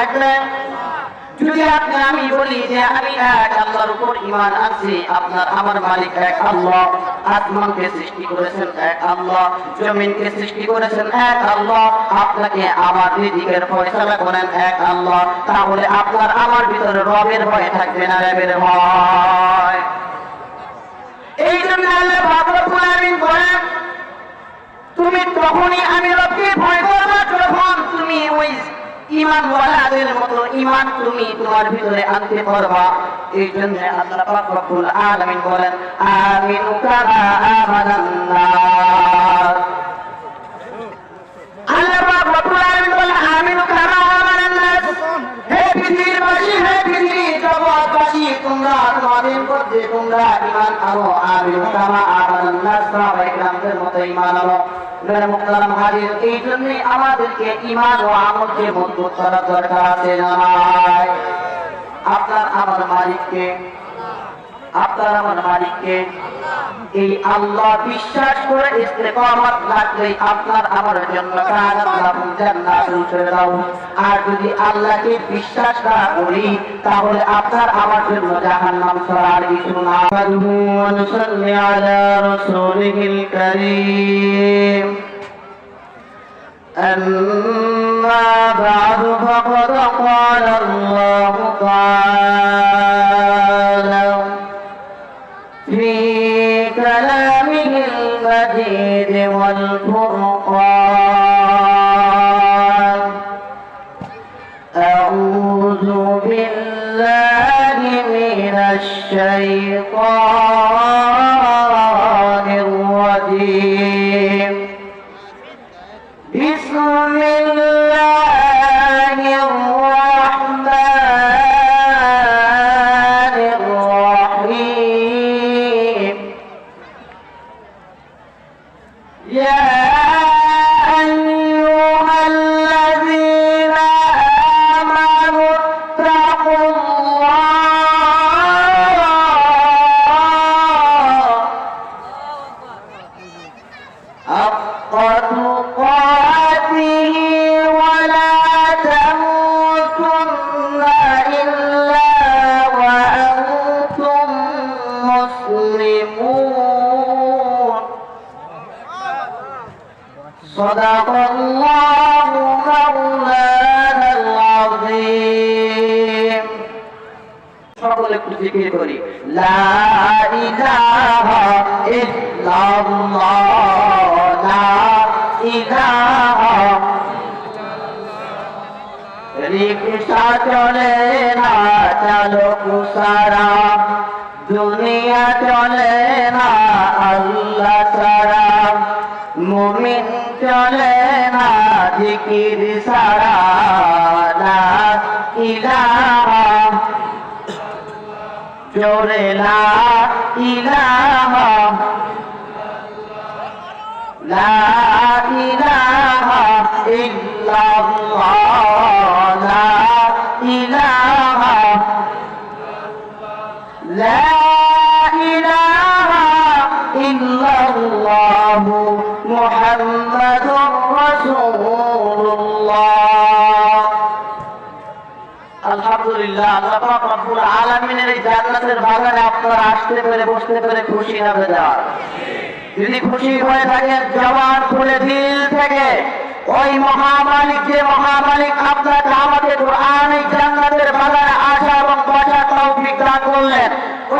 থাকবে। যদি আপনি, আমি বলি যে আমি এক আল্লাহর উপর ইমান আছি আপনার, আমার মালিক এক আল্লাহ। সৃষ্টি করেছেন এক আল্লাহ, জমিনকে সৃষ্টি করেছেন এক আল্লাহ। আপনাকে আমার ফয়সালা করেন এক আল্লাহ। তাহলে আপনার আমার ভিতরে রবের ভয় থাকবে না, রবের ভয়। এই জন্য আল্লাহ ভাগবত আমিন বলেন, তুমি তখনই আমি রবকে ভয় করব যখন তুমি ওই ইমান ওয়ালাদের মতো ইমান তুমি তোমার ভিতরে আনতে তোমাদের মধ্যে তোমরা ঈমান আনো। আমিনু কামা আমানান নাস সাহাবা ইকরামদের মতো ঈমান আনো। আপনার আমার মালিককে আপনার আমার মালিককে এই আল্লাহ বিশ্বাস করে ইস্তেকামত লাগলেই আপনার আমার জন্য কানাত লাহুম জান্নাতুল ফিরদাউস আর যদি আল্লাহকে বিশ্বাস না করি তাহলে আপনার আমার জন্য জাহান্নাম ছাড়া আর কিছু না ونصلي على رسوله الكريم أما بعد فقد قال الله تعالى في كلامه المجيد والفرقان. أعوذ بالله من الشيطان الرجيم. بسم الله صدق الله مولانا العظيم সকলে একটু জিকির করি লা ইলাহা ইল্লাল্লাহ লা ইলাহা রিক্সা চলে না চালক সারা দুনিয়া চলে মুমিন চলে না, জিকির সারা লা ইলাহা জোরে লা ইলাহা লা ইলাহা ইল্লাল্লাহ, লা ইলাহা। লা ইল্লাল্লাহ। মুহাম্মাদুর الله. আলহামদুলিল্লাহ, আল্লাহ পাক রব্বুল আলামিনের এই জান্নাতের বাগানে আপনারা আসতে পেরে, বসতে পেরে খুশি হবে যাওয়ার যদি খুশি হয়ে থাকেন জবান খুলে দিল থেকে। ওই মহামালিক যে মহামালিক আপনাকে আমাদের কোরআন এই জান্নাতের বাগানে আসা এবং বসার তৌফিক দান করলেন ওই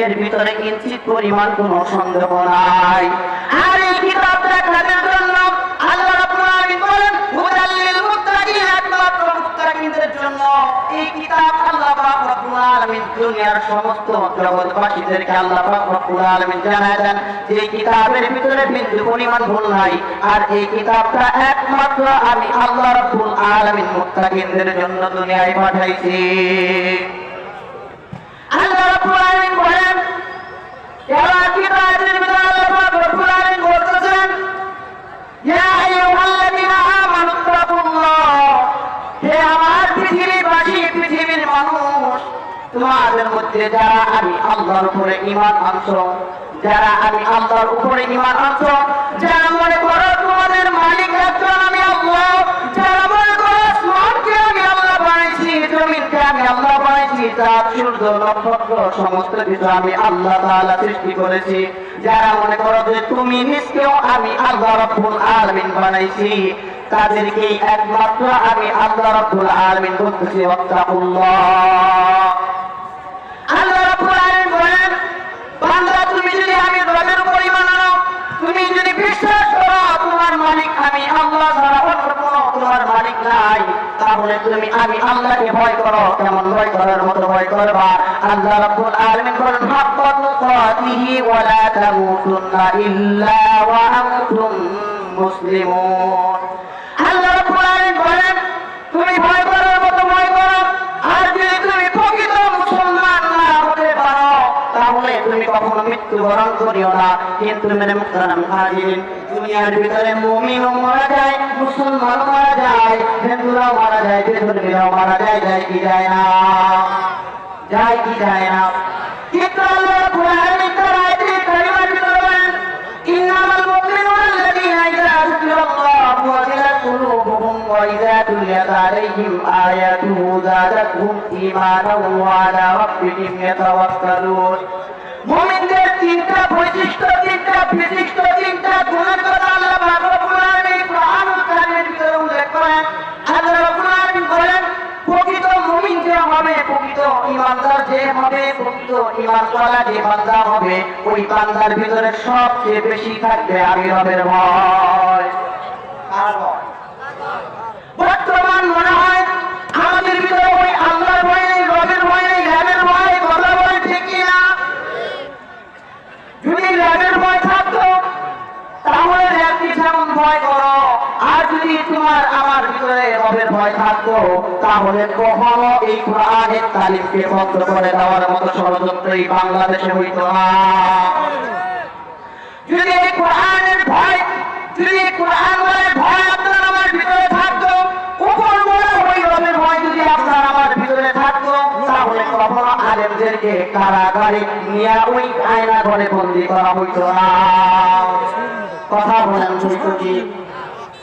এর ভিতরে কিঞ্চিত পরিমাণ কোনো সন্দেহ নাই। আর এই কিতাবটা কাদের জন্য আল্লাহ রাব্বুল আলামিন বলেন, হুদাল লিল মুত্তাকিন একমাত্র মুত্তাকিনদের জন্য এই কিতাব আল্লাহ পাক আলামিন দুনিয়ার সমস্ত জগৎবাসীদেরকে আল্লাহ পাক রব্বুল আলামিন জানায় দেন যে কিতাবের ভিতরে বিন্দু পরিমাণ ভুল নাই। আর এই কিতাবটা একমাত্র আমি আল্লাহ রাব্বুল আলামিন মুত্তাকিনদের জন্য দুনিয়ায় পাঠাইছি আল্লাহ রাব্বুল আলামিন বলেন এরা কিতাবের ভিতরে আল্লাহ পাক রব্বুল আলামিন বলতেছেন ইয়া আইয়ুহাল্লাযীনা আমানু তাকুল্লাহ হে আমার পৃথিবীবাসী পৃথিবীর মানুষ তোমাদের মধ্যে যারা আমি আল্লাহর উপরে ঈমান আনছো, যারা আমি আল্লাহর উপরে ঈমান আনছো, যারা মনে করো তোমাদের মালিক একজন আমি আল্লাহ, যারা মনে করো আসমানকে আমি আল্লাহ বানাইছি, জমিনকে আমি আল্লাহ বানাইছি চাঁদ সূর্য নক্ষত্র সমস্ত কিছু আমি আল্লাহ তাআলা সৃষ্টি করেছি। যারা মনে করো যে তুমি নিজকেও আমি আল্লাহ রাব্বুল আলামিন বানাইছি তাদেরকে একমাত্র আমি আল্লাহ রাব্বুল আলামিন বলতেছি, ওয়াত্তাকুল্লাহ আল্লাহ রাব্বুল আলামিন বলেন বান্দা তুমি যদি আমি রবের উপর ঈমান আনো তুমি যদি বিশ্বাস করো তোমার মালিক আমি আল্লাহ ছাড়া অন্য কোনো তোমার মালিক নাই তাহলে তুমি আমি আল্লাহকে ভয় করো, কেমন ভয় করার মতো ভয় করবা আল্লাহ রাব্বুল আলামিন বলেন হাক্কাত তুকাতিহি ওয়া লা তামুতুন্না ইল্লা ওয়া আনতুম মুসলিমুন। আল্লাহ রাব্বুল আলামিন বলেন, তুমি ভয় করার মতো ভয় করো, আর যদি তুমি প্রকৃত মুসলমান না হতে পারো, তাহলে তুমি কখনো মৃত্যুবরণ করিও না। কিন্তু মেরে মুখতারাম হাজিরিন দুনিয়ার ভিতরে মুমিনও মারা যায়, মুসলমানও মারা যায় হিন্দুরাও মারা যায়, বেধর্মীরাও মারা যায় যায় কি যায় না? যায় কি যায় না? বৈশিষ্ট্য চিন্তা বিশিষ্ট চিন্তা গুণ প্রকৃত যে বান্দা হবে ওই বান্দার ভিতরে সবচেয়ে বেশি থাকবে আমি রবের ভয় কার ভয় বর্তমান মনে হয় আমাদের ভিতরে ওই আল্লাহর ভয় নেই রবের ভয় নেই জ্ঞানের ভয় কথা বলে ঠিকই না যদি জ্ঞানের ভয় থাকতো তাহলে র্যাবকে যেমন ভয় করো আর যদি তোমার আমার ভিতরে রবের ভয় থাকতো তাহলে কখনো এই কোরআনের তালিমকে বন্ধ করে দেওয়ার মতো ষড়যন্ত্র এই বাংলাদেশে হইতো না। যদি এই কোরআনের ভয়, যদি এই কোরআন বলে ভয় আপনার আমার ভিতরে থাকতো, উপর বলে রবের ভয় যদি আপনার আমার ভিতরে থাকতো, তাহলে কখনো আলেমদেরকে কারাগারে নিয়ে ওই আয়না ঘরে বন্দি করা হইতো না। কথা বলেন সত্য কি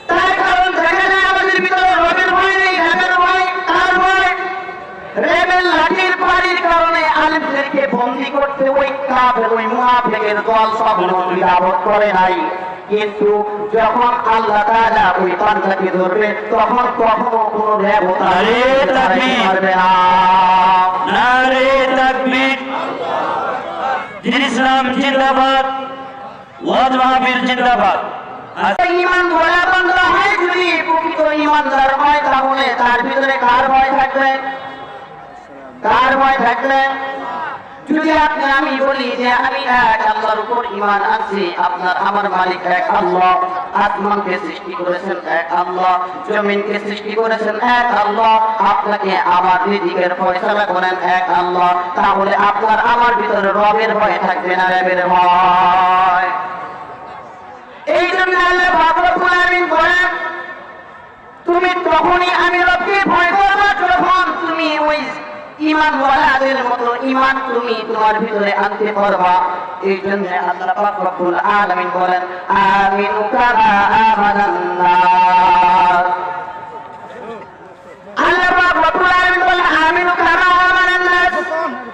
তার কারণ দেখা যায় আমাদের ভিতরে রবের ভয় নেই র্যাবের ভয় কার ভয় রেবেল লাঠির বাড়ির কারণে আলেমদেরকে বন্দি করতে ওই কাফের ওই মুনাফিকের দল সব নদীরাবত করে নাই। কিন্তু যখন আল্লাহ তাআলা ওই পান্ডাকে ধরবে তখন কখনো কোনো তাকবীর! পারবে না। নারে তাকবীর। ইসলাম জিন্দাবাদ ওয়াজ মাহফিল জিন্দাবাদ। ইমান বলা বন্ধ হয় যদি প্রকৃত ইমানদার হয় তাহলে তার ভিতরে কার ভয় থাকবে? কার ভয় থাকবে? যদি আপনি আমি বলি যে আমি এক আল্লাহর উপর ইমান আছি আপনার আমার মালিক এক আল্লাহ সৃষ্টি করেছেন এক আল্লাহ, জমিনকে সৃষ্টি করেছেন এক আল্লাহ, আপনাকে আমার করেন এক আল্লাহ, তাহলে আপনার আমার ভিতরে রবের ভয় থাকবে না, রবের ভয়। এই জন্য আল্লাহ বলেন, তুমি তখনই আমি রবকে ভয় করব যখন তুমি ওই ইমান ওয়ালাদের মতো ইমান তুমি তোমার ভিতরে আনতে পারবা। এই জন্য আল্লাহ পাক রব্বুল আলামিন বলেন আমিনু কামা নাস আল্লাহ পাক রব্বুল আলামিন বলেন আমিনু কামা আমানান নাস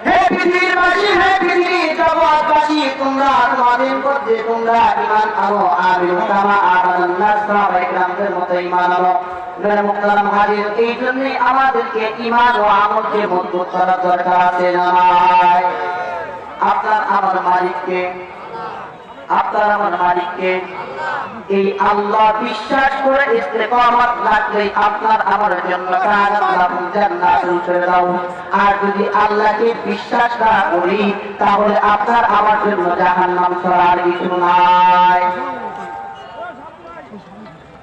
হে পৃথিবীর বাসী হে পৃথিবীর জগৎবাসী তোমরা তোমরা করতে তোমরা ইমান আনো, আর কামা আমাদান নাস সাহাবা ইকরামদের মতো ইমান আনো। মেরে মুক্তারাম হাজির এই জন্যই আমাদেরকে ইমান ও আমলকে মজবুত করার দরকার আছে আপনার আমার মালিককে আপনার আমার মালিককে এই আল্লাহ বিশ্বাস করে ইস্তেকামত রাখলে আপনার আমার জন্য জান্নাতুল ফিরদাউস। আর যদি আল্লাহকে বিশ্বাস না করি, তাহলে আপনার আমার জন্য জাহান্নাম ছাড়া আর কিছু নাই।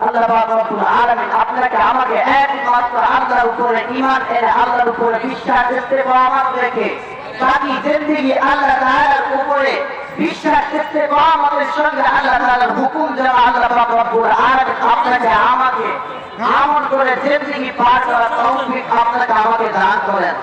আল্লাহ রব্বুল আলামিন আপনাকে আমাকে একমাত্র আল্লাহর উপরে ঈমান এনে আল্লাহর উপরে বিশ্বাস, ইস্তেকামত রেখে বাকি জিন্দেগি আল্লাহ তাআলার উপরে বিশ্বাস ইস্তেকামতের সঙ্গে আল্লাহ তাআলার হুকুম যেন আল্লাহ পাক রব্বুল আলামিন আপনাকে আমাকে আমল করে জিন্দেগি পার করার তৌফিক আপনাকে আমাকে দান করেন